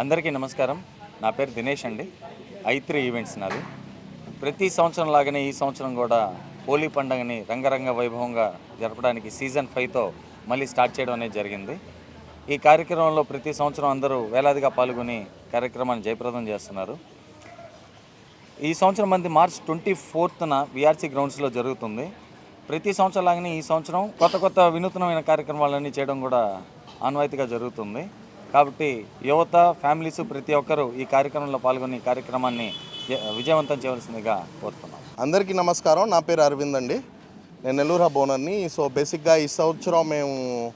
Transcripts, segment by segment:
అందరికీ నమస్కారం. నా పేరు దినేష్ అండి. ఐ త్రీ ఈవెంట్స్ నాది. ప్రతి సంవత్సరం లాగానే ఈ సంవత్సరం కూడా హోలీ పండుగని రంగరంగ వైభవంగా జరపడానికి సీజన్ ఫైవ్తో మళ్ళీ స్టార్ట్ చేయడం అనేది జరిగింది. ఈ కార్యక్రమంలో ప్రతి సంవత్సరం అందరూ వేలాదిగా పాల్గొని కార్యక్రమాన్ని జయప్రదం చేస్తున్నారు. ఈ సంవత్సరం మంది మార్చ్ ట్వంటీ ఫోర్త్న విఆర్సీ గ్రౌండ్స్లో జరుగుతుంది. ప్రతి సంవత్సరం లాగానే ఈ సంవత్సరం కొత్త కొత్త వినూత్నమైన కార్యక్రమాలన్నీ చేయడం కూడా ఆనవాయితీగా జరుగుతుంది. కాబట్టి యువత ఫ్యామిలీస్ ప్రతి ఒక్కరూ ఈ కార్యక్రమంలో పాల్గొని ఈ కార్యక్రమాన్ని జ- విజయవంతం చేయవలసిందిగా కోరుతున్నాం. అందరికీ నమస్కారం. నా పేరు అరవింద్ అండి. నేను నెల్లూరు బోనర్ని ఓనర్ని సో బేసిక్గా ఈ సంవత్సరం మేము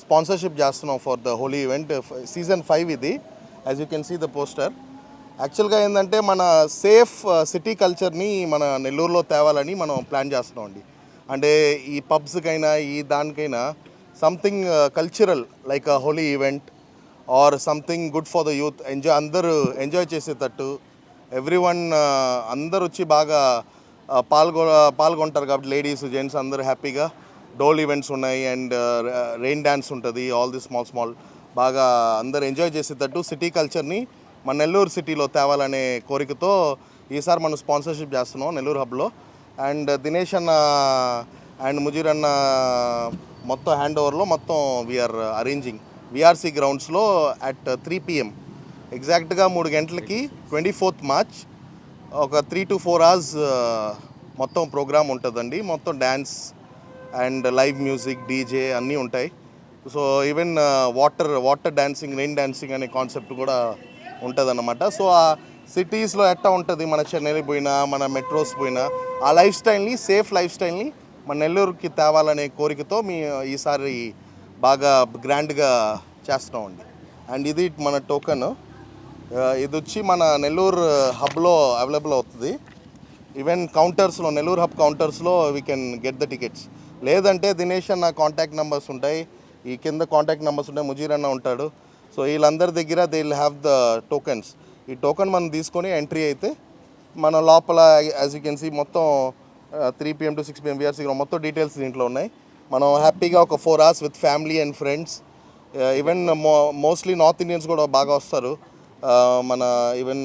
స్పాన్సర్షిప్ చేస్తున్నాం for the Holi event. Season five ఇది as you can see the poster యాక్చువల్గా ఏంటంటే మన సేఫ్ సిటీ కల్చర్ని మన నెల్లూరులో తేవాలని మనం ప్లాన్ చేస్తున్నాం అండి. అంటే ఈ పబ్స్కైనా ఈ దానికైనా something cultural like Holi event or something good for the youth. Enjoy అందరూ ఎంజాయ్ చేసేటట్టు ఎవ్రీ వన్ అందరు వచ్చి బాగా పాల్గొ పాల్గొంటారు కాబట్టి లేడీస్ జెంట్స్ అందరూ హ్యాపీగా. డోల్ ఈవెంట్స్ ఉన్నాయి అండ్ రెయిన్ డ్యాన్స్ ఉంటుంది ఆల్ ది స్మాల్ స్మాల్. బాగా అందరు ఎంజాయ్ చేసేటట్టు సిటీ కల్చర్ని మన నెల్లూరు సిటీలో తేవాలనే కోరికతో ఈసారి మనం స్పాన్సర్షిప్ చేస్తున్నాం నెల్లూరు హబ్లో. అండ్ దినేష్ అన్న అండ్ ముజీర్ అన్న మొత్తం హ్యాండ్ ఓవర్లో మొత్తం వీఆర్ అరేంజింగ్ విఆర్సీ గ్రౌండ్స్లో అట్ త్రీ పిఎం ఎగ్జాక్ట్గా మూడు గంటలకి ట్వంటీ ఫోర్త్ మార్చ్ ఒక త్రీ టు ఫోర్ అవర్స్ మొత్తం ప్రోగ్రామ్ ఉంటుందండి. మొత్తం dance and live music DJ అన్నీ ఉంటాయి. So even water water dancing rain dancing అనే కాన్సెప్ట్ కూడా ఉంటుందన్నమాట. సో ఆ సిటీస్లో ఎట్టా ఉంటుంది? మన చెన్నై పోయినా మన మెట్రోస్ పోయినా ఆ లైఫ్ స్టైల్ని సేఫ్ లైఫ్ స్టైల్ని మన నెల్లూరుకి తేవాలనే కోరికతో మీ ఈసారి బాగా గ్రాండ్గా చేస్తున్నామండి అండ్. ఇది మన టోకెన్. ఇది వచ్చి మన నెల్లూరు హబ్లో అవైలబుల్ అవుతుంది. ఈవెన్ కౌంటర్స్లో Nellore hub కౌంటర్స్లో we can get the tickets లేదంటే దినేష్ అన్న కాంటాక్ట్ నెంబర్స్ ఉంటాయి. ఈ కింద కాంటాక్ట్ నెంబర్స్ ఉంటాయి ముజీర్ అన్న ఉంటాడు. సో వీళ్ళందరి దగ్గర they will have the tokens ఈ టోకెన్ మనం తీసుకొని ఎంట్రీ అయితే మన లోపల యాజ్ యూ కెన్ సీ మొత్తం three PM to six PM VRC మొత్తం డీటెయిల్స్ దీంట్లో ఉన్నాయి. మనం హ్యాపీగా ఒక four hours with family and friends. Even మో మోస్ట్లీ నార్త్ ఇండియన్స్ కూడా బాగా వస్తారు. Uh, మన even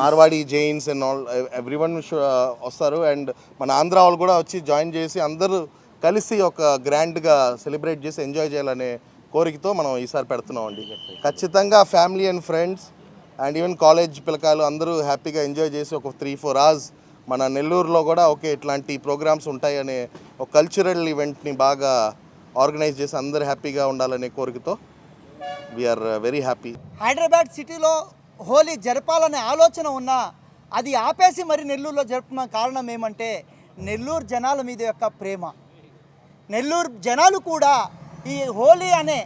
Marwadi Jains and all everyone వస్తారు. అండ్ మన ఆంధ్ర వాళ్ళు కూడా వచ్చి జాయిన్ చేసి అందరూ కలిసి ఒక గ్రాండ్గా సెలబ్రేట్ చేసి ఎంజాయ్ చేయాలనే కోరికతో మనం ఈసారి పెడుతున్నాం అండి. ఖచ్చితంగా family and friends and even college పిల్లకాయలు అందరూ హ్యాపీగా ఎంజాయ్ చేసి ఒక త్రీ ఫోర్ అవర్స్ మన నెల్లూరులో కూడా ఓకే ఇట్లాంటి ప్రోగ్రామ్స్ ఉంటాయనే ఒక కల్చరల్ ఈవెంట్ని బాగా ఆర్గనైజ్ చేసి అందరు హ్యాపీగా ఉండాలనే కోరికతో వీఆర్ వెరీ హ్యాపీ హైదరాబాద్ సిటీలో హోలీ జరపాలనే ఆలోచన ఉన్నా అది ఆపేసి మరి నెల్లూరులో జరుపుకున్న కారణం ఏమంటే నెల్లూరు జనాల మీద యొక్క ప్రేమ. నెల్లూరు జనాలు కూడా ఈ హోలీ అనే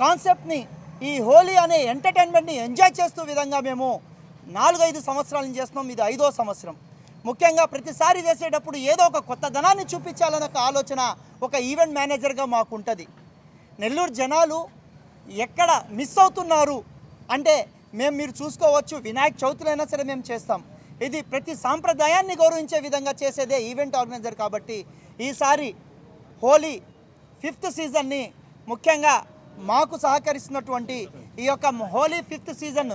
కాన్సెప్ట్ని ఈ హోలీ అనే ఎంటర్టైన్మెంట్ని ఎంజాయ్ చేస్తూ విధంగా మేము నాలుగైదు సంవత్సరాల నుంచి చేస్తున్నాం ఇది ఐదో సంవత్సరం. ముఖ్యంగా ప్రతిసారి చేసేటప్పుడు ఏదో ఒక కొత్త ధనాన్ని చూపించాలన్న ఒక ఆలోచన ఒక ఈవెంట్ మేనేజర్గా మాకు ఉంటుంది నెల్లూరు జనాలు ఎక్కడ మిస్ అవుతున్నారు అంటే మేము మీరు చూసుకోవచ్చు వినాయక చవితిలో సరే మేము చేస్తాం. ఇది ప్రతి సాంప్రదాయాన్ని గౌరవించే విధంగా చేసేదే ఈవెంట్ ఆర్గనైజర్ కాబట్టి ఈసారి హోలీ ఫిఫ్త్ సీజన్ని ముఖ్యంగా మాకు సహకరిస్తున్నటువంటి ఈ యొక్క హోలీ ఫిఫ్త్ సీజన్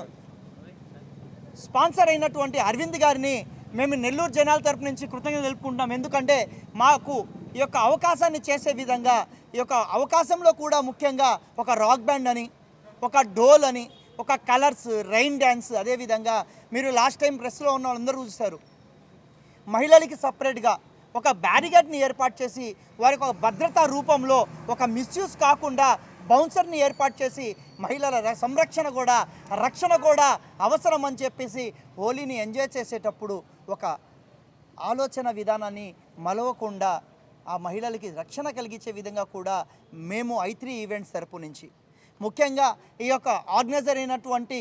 స్పాన్సర్ అయినటువంటి అరవింద్ గారిని మేము నెల్లూరు జనాల తరపు నుంచి కృతజ్ఞత తెలుపుకుంటున్నాం. ఎందుకంటే మాకు ఈ యొక్క అవకాశాన్ని చేసే విధంగా ఈ యొక్క అవకాశంలో కూడా ముఖ్యంగా ఒక రాక్ బ్యాండ్ అని ఒక డోల్ అని ఒక కలర్స్ రైన్ డ్యాన్స్ అదేవిధంగా మీరు లాస్ట్ టైం ప్రెస్లో ఉన్న వాళ్ళందరూ చూస్తారు మహిళలకి సపరేట్గా ఒక బ్యారిగేడ్ని ఏర్పాటు చేసి వారికి ఒక భద్రతా రూపంలో ఒక మిస్యూస్ కాకుండా బౌన్సర్ని ఏర్పాటు చేసి మహిళల సంరక్షణ కూడా రక్షణ కూడా అవసరం అని చెప్పేసి హోలీని ఎంజాయ్ చేసేటప్పుడు ఒక ఆలోచన విధానాన్ని మలవకుండా ఆ మహిళలకి రక్షణ కలిగించే విధంగా కూడా మేము ఐ త్రీ ఈవెంట్స్ తరపు నుంచి. ముఖ్యంగా ఈ యొక్క ఆర్గనైజర్ అయినటువంటి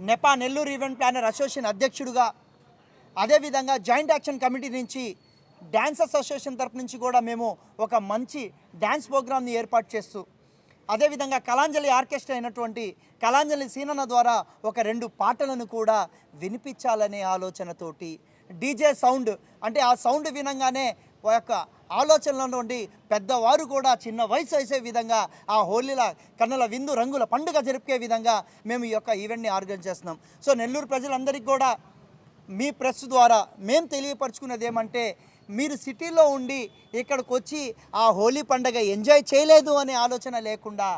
NEPA Nellore event planner association అధ్యక్షుడిగా అదేవిధంగా జాయింట్ యాక్షన్ కమిటీ నుంచి డ్యాన్స్ అసోసియేషన్ తరపు నుంచి కూడా మేము ఒక మంచి డ్యాన్స్ ప్రోగ్రామ్ని ఏర్పాటు చేస్తూ అదేవిధంగా కళాంజలి ఆర్కెస్ట్రా అయినటువంటి కళాంజలి సీనన ద్వారా ఒక రెండు పాటలను కూడా వినిపించాలనే ఆలోచనతోటి డీజే సౌండ్ అంటే ఆ సౌండ్ వినంగానే యొక్క ఆలోచనల నుండి పెద్దవారు కూడా చిన్న వయసు వేసే విధంగా ఆ హోలీల కన్నుల విందు రంగుల పండుగ జరిపే విధంగా మేము ఈ యొక్క ఈవెంట్ని ఆర్గనైజ్ చేస్తున్నాం. సో నెల్లూరు ప్రజలందరికీ కూడా మీ ప్రెస్ ద్వారా మేము తెలియపరచుకున్నది ఏమంటే మీరు సిటీలో ఉండి ఇక్కడికి వచ్చి ఆ హోలీ పండగ ఎంజాయ్ చేయలేదు అనే ఆలోచన లేకుండా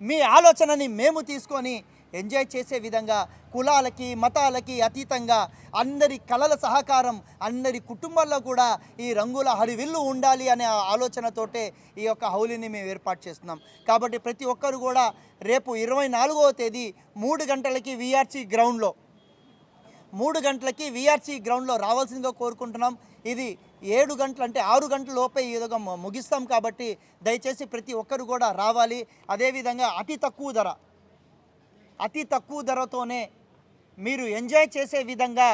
మీ ఆలోచనని మేము తీసుకొని ఎంజాయ్ చేసే విధంగా కులాలకి మతాలకి అతీతంగా అందరి కళల సహకారం అందరి కుటుంబాల్లో కూడా ఈ రంగుల హరివిల్లు ఉండాలి అనే ఆలోచనతోటే ఈ యొక్క హౌలీని మేము ఏర్పాటు చేస్తున్నాం. కాబట్టి ప్రతి ఒక్కరు కూడా రేపు ఇరవై నాలుగవ తేదీ మూడు గంటలకి విఆర్సి గ్రౌండ్లో మూడు గంటలకి వీఆర్సీ గ్రౌండ్లో రావాల్సిందిగా కోరుకుంటున్నాం. ఇది ఏడు గంటలు అంటే ఆరు గంటల లోపే ఈ విధంగా ముగిస్తాం కాబట్టి దయచేసి ప్రతి ఒక్కరు కూడా రావాలి. అదేవిధంగా అతి తక్కువ ధర అతి తక్కువ ధరతోనే మీరు ఎంజాయ్ చేసే విధంగా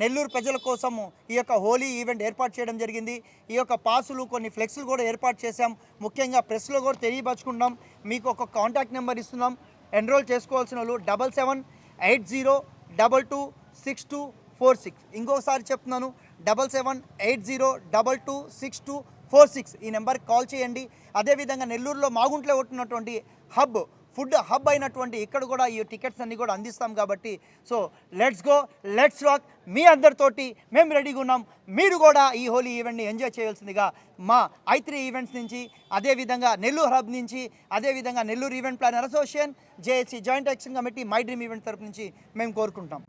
నెల్లూరు ప్రజల కోసము ఈ యొక్క హోలీ ఈవెంట్ ఏర్పాటు చేయడం జరిగింది. ఈ యొక్క పాసులు కొన్ని ఫ్లెక్స్లు కూడా ఏర్పాటు చేశాం. ముఖ్యంగా ప్రెస్లో కూడా తెలియపరచుకుంటాం మీకు ఒక కాంటాక్ట్ నెంబర్ ఇస్తున్నాం. ఎన్రోల్ చేసుకోవాల్సిన వాళ్ళు double seven eight zero double two six two four six. ఇంకొకసారి చెప్తున్నాను double seven eight zero double two six two four six. ఈ నెంబర్కి కాల్ చేయండి. అదేవిధంగా నెల్లూరులో మాగుంట్లో ఉంటున్నటువంటి హబ్ ఫుడ్ హబ్ అయినటువంటి ఇక్కడ కూడా ఈ టికెట్స్ అన్నీ కూడా అందిస్తాం కాబట్టి so let's go let's rock. మీ అందరితోటి మేము రెడీగా ఉన్నాం. మీరు కూడా ఈ హోలీ ఈవెంట్ని ఎంజాయ్ చేయాల్సిందిగా మా ఐ త్రీ ఈవెంట్స్ నుంచి అదేవిధంగా నెల్లూరు హబ్ నుంచి అదేవిధంగా Nellore event planner association JAC joint action committee my dream event తరపు నుంచి మేము కోరుకుంటాం.